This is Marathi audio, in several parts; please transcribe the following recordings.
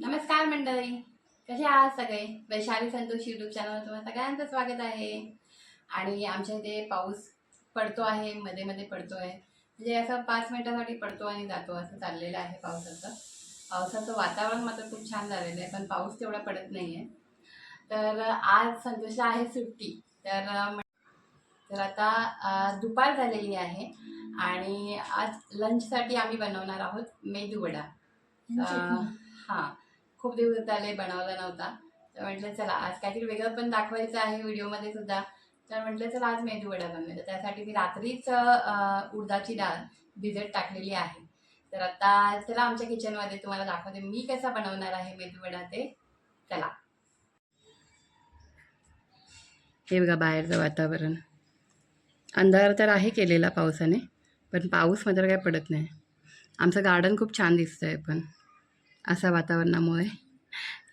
नमस्कार मंडळी कसे आहात सगळे? वैशाली संतोष यूट्यूब चॅनलवर तुम्हाला सगळ्यांचं स्वागत आहे. आणि आमच्या इथे पाऊस पडतो आहे मध्ये मध्ये पडतो आहे. म्हणजे असं पाच मिनिटासाठी पडतो आणि जातो असं चाललेलं आहे पावसाचं. पावसाचं वातावरण मात्र खूप छान झालेलं आहे पण पाऊस तेवढा पडत नाही आहे तर आज संतोषला आहे सुट्टी. तर तर आता दुपार झालेली आहे आणि आज लंचसाठी आम्ही बनवणार आहोत मेदूवडा. अं, हां. खूप दिवस झाले बनवला नव्हता. तर म्हटलं चला आज काहीतरी वेगळं पण दाखवायचं आहे व्हिडिओमध्ये सुद्धा. तर म्हटलं चला आज मेदूवडा बनवायचा त्यासाठी मी रात्रीच उडदाची डाळ भिजत टाकलेली आहे. तर आता चला आमच्या किचनमध्ये तुम्हाला दाखवते मी कसा बनवणार आहे मेदूवडा ते. चला. हे बघा बाहेरचं वातावरण. अंधार तर आहे केलेला पावसाने पण पाऊस मात्र काय पडत नाही. आमचं गार्डन खूप छान दिसतं आहे पण असा वातावरणामुळे.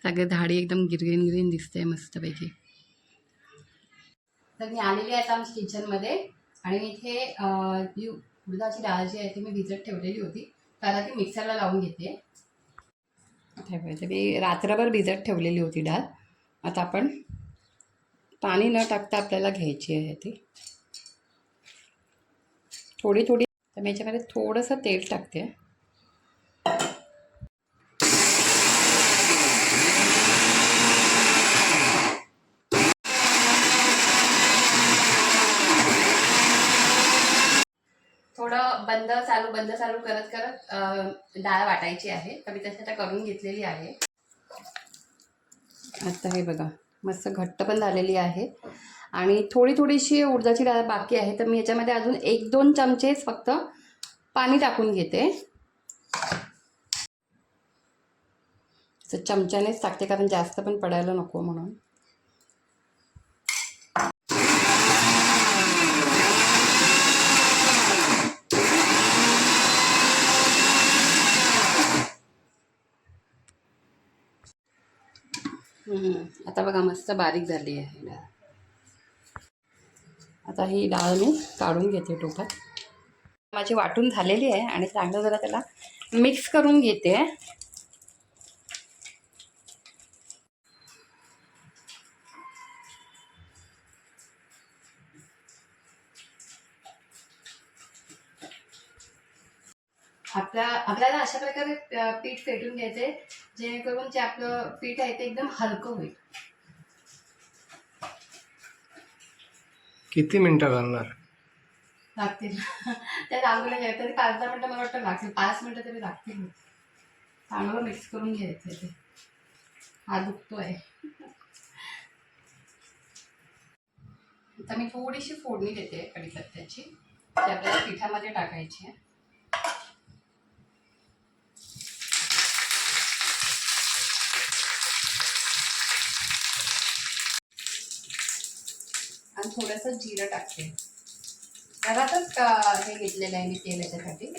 सगळे झाडी एकदम गिरगीन ग्रीन दिसते मस्तपैकी. तर मी आलेली आहे आता आमच्या किचनमध्ये आणि मी इथे जी उडदाची डाळ जी आहे ती मी भिजत ठेवलेली होती. त्याला ती मिक्सरला लावून घेते. ठेवायचं. मी रात्रभर भिजत ठेवलेली होती डाळ. आता आपण पाणी न टाकता आपल्याला घ्यायची आहे ती. थोडी थोडी तर मी याच्यामध्ये थोडंसं तेल टाकते थोडं बंद चालू बंद चालू करत करत डाळ वाटायची आहे. तर मी तशी आता करून घेतलेली आहे. आता हे बघा मस्त घट्ट पण झालेली आहे. आणि थोडी थोडीशी उडदाची डाळ बाकी आहे. तर मी याच्यामध्ये अजून एक दोन चमचेच फक्त पाणी टाकून घेते. तर चमच्यानेच टाकते कारण जास्त पण पडायला नको म्हणून. आता बघा मस्त बारीक झाली आहे डाळ. आता ही डाळ मी काढून घेते टोपात माझी वाटून झालेली आहे आणि चांगलं जरा त्याला मिक्स करून घेते. आपल्या आपल्याला अशा प्रकारे पीठ फेटून घ्यायचे जेणेकरून जे आपलं पीठ आहे ते एकदम हलकं होईल. किती मिनिटं घालणार? लागतील. त्या तांदूळ घ्यायचं तरी पाच दहा मिनटं मला वाटतं लागतील. पाच मिनटं तरी लागतील. तांदूळ मिक्स करून घ्यायचं ते. हा दुखतोय. आता मी थोडीशी फोडणी देते कढीपत्त्याची. ती आपल्याला पिठामध्ये टाकायची आहे. आणि थोडंसं जिरं टाकते. घरातच का हे घेतलेलं आहे मी तेल याच्यासाठी?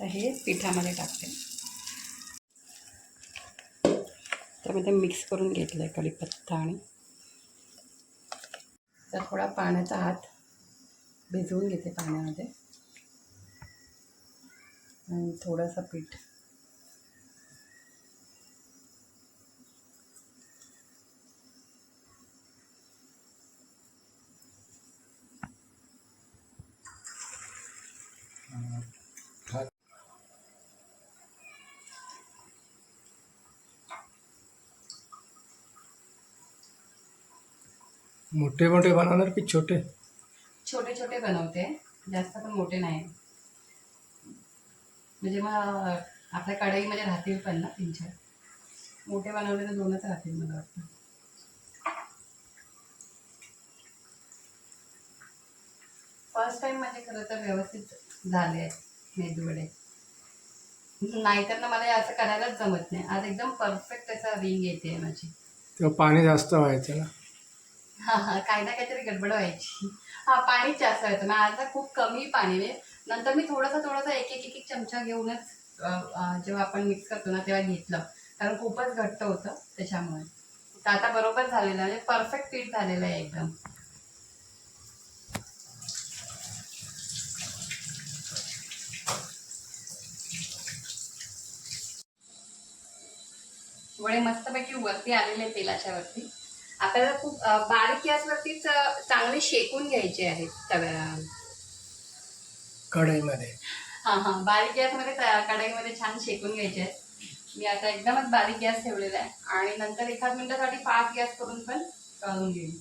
तर हे पिठामध्ये टाकते. त्यामध्ये मिक्स करून घेतलं आहे कढीपत्ता आणि तर थोडा पाण्याचा हात भिजवून घेते पाण्यामध्ये. आणि थोडंसं पीठ. मोठे मोठे बनवणार की छोटे? छोटे छोटे बनवते. जास्त पण मोठे नाही. म्हणजे मग आपल्या कढईमध्ये राहतील पण ना तीन चार. मोठे बनवले तर दोनच राहतील मला वाटतं. फर्स्ट टाइम माझे खरं तर व्यवस्थित झाले आहेत मेदूवडे नाहीतर ना मला हे असं करायलाच जमत नाही. आज एकदम परफेक्ट असा रिंग येते माझी. तेव्हा पाणी जास्त व्हायचं ना. हा हा काही ना काहीतरी गडबड व्हायची. हा पाणी जास्त व्हायचं ना आता खूप कमी पाणी आहे. नंतर मी थोडंसं थोडंसं एक एक एक चमचा घेऊनच जेव्हा आपण मिक्स करतो ना तेव्हा घेतलं. कारण खूपच घट्ट होतं त्याच्यामुळे. तर आता बरोबर झालेलं म्हणजे परफेक्ट पीठ झालेलं आहे एकदम. वडे मस्तपैकी वरती आलेले तेलाच्या वरती. आपल्याला खूप बारीक गॅसवरतीच चांगले शेकून घ्यायचे आहेत तव्या. कढईमध्ये. हा हा बारीक गॅसमध्ये कढईमध्ये छान शेकून घ्यायचे आहेत. मी आता एकदमच बारीक गॅस ठेवलेला आहे. आणि नंतर एखाद मिनिटासाठी फास्ट गॅस करून पण तळून घेईन.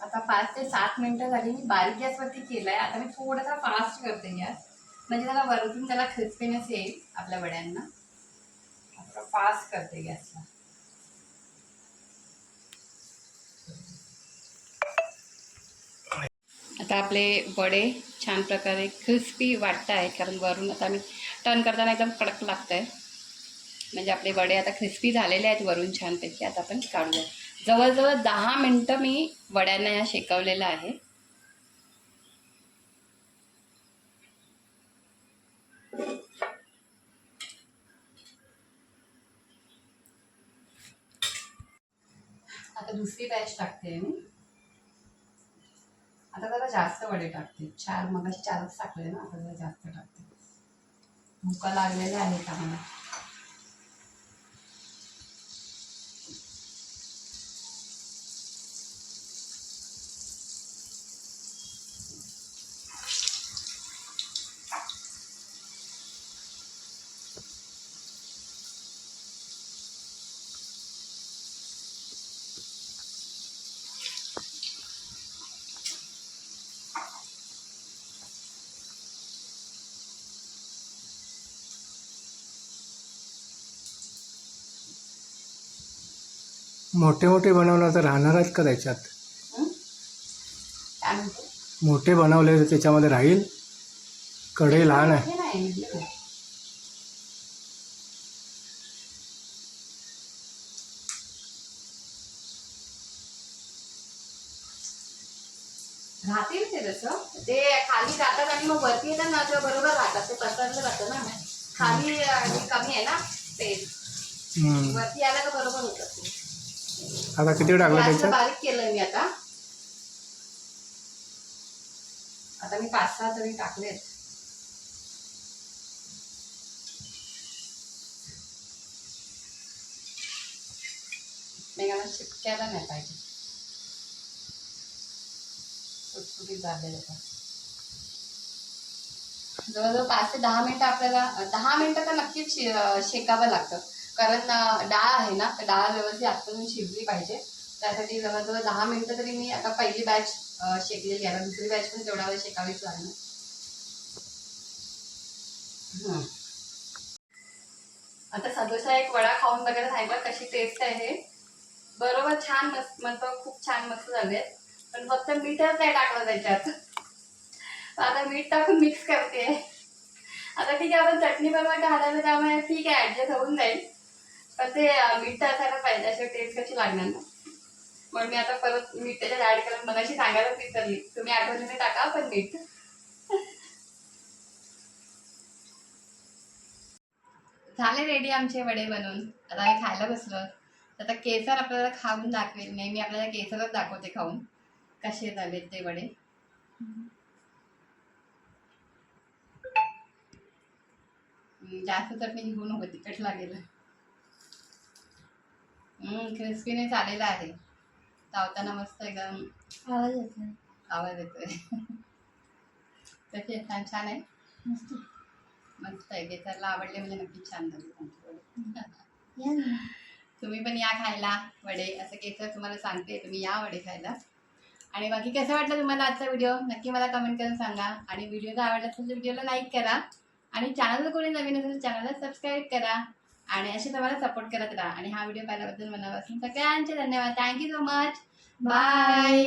आता पाच ते सात मिनिटं झाली. मी बारीक गॅसवरती केलाय. आता मी थोडासा फास्ट करते गॅस. म्हणजे त्याला वरतून त्याला क्रिस्पीनेस येईल आपल्या वड्यांना. फास्ट करते गॅसला आता आपले वडे छान प्रकारे क्रिस्पी वाटत आहेत कारण वरून आता मी टर्न करताना एकदम कडक लागतं आहे म्हणजे आपले वडे आता क्रिस्पी झालेले आहेत वरून छानपैकी आता आपण काढूया. जवळजवळ दहा मिनटं मी वड्यांना या शेकवलेलं आहे. आता दुसरी बॅच टाकते मी. आता जरा जास्त वडे टाकते. चार मग चारच टाकले ना आता जरा जास्त टाकते. भुका लागलेल्या आहेत आम्हाला. मोठे मोठे बनवणार तर राहणार आहेत का त्याच्यात? मोठे बनवले तर त्याच्यामध्ये राहील? कढई लहान आहे. राहतील ते तसं. ते खाली जातात आणि मग वरती येतात ना तेव्हा बरोबर राहतात. ते पसरलं जातं ना. खाली कमी आहे ना ते. वरती आलं का बरोबर होतं. आता किती टाकलं त्याच्यात? बारीक केलंय मी आता. आता मी पाच सहा तरी टाकलेत. मेघाला चिपक्याला नाही पाहिजे. सुटसुटीत झाले जातात जवळजवळ पाच ते दहा मिनिटं आपल्याला दहा मिनिटं तर नक्कीच शेकावं लागतं. कारण डाळ आहे ना तर डाळ व्यवस्थित आतून शिजली पाहिजे. त्यासाठी जवळजवळ दहा मिनटं तरी मी आता पहिली बॅच शेकलेली आहे. दुसरी बॅच पण तेवढा वेळ शेकावीच लागणार. आता सदोसा एक वडा खाऊन बघायला सांगितलं कशी टेस्ट आहे बरोबर छान मस्त मस्त खूप छान मस्त झाले. पण फक्त मीठच नाही टाकलं त्याच्यात. आता मीठ टाकून मिक्स करते. आता ठीक आहे आपण चटणी बरोबर घालायला त्यामुळे ठीक आहे ऍडजस्ट होऊन जाईल. पण ते मीठ असायला पाहिजे अशी टेस्ट कशी लागणार ना? म्हणून मी आता परत मीठ त्याच्यात ऍड करून मगाशी सांगायला विसरली. तुम्ही आठवणीने टाका पण मीठ. झाले रेडी आमचे वडे बनवून. आता आम्ही खायला बसलो आता केसर आपल्याला खाऊन दाखवेल. नाही मी आपल्याला केसरच दाखवते खाऊन. कसे झालेत ते वडे. जास्त जास्त चटणी घेऊ नको तिखट लागेल. क्रिस्पीने चालेला आहे. चावताना मस्त एकदम आवाज येतोय. आवाज येतोय. कशी छान छान आहे. मस्त. मस्त आहे. केसरला आवडले म्हणजे नक्की छान झाले तुम्ही पण या खायला वडे. असं केसर तुम्हाला सांगते तुम्ही या वडे खायला. आणि बाकी कसं वाटलं तुम्हाला आजचा व्हिडिओ नक्की मला कमेंट करून सांगा. आणि व्हिडिओ जर आवडला असेल तर व्हिडिओला लाईक करा. आणि चॅनल कोणी नवीन असेल तर चॅनलला सबस्क्राईब करा. आणि असे तुम्हाला सपोर्ट करत राहा. आणि हा व्हिडिओ पाहिल्याबद्दल मनापासून सगळ्यांचे धन्यवाद. Thank you so much bye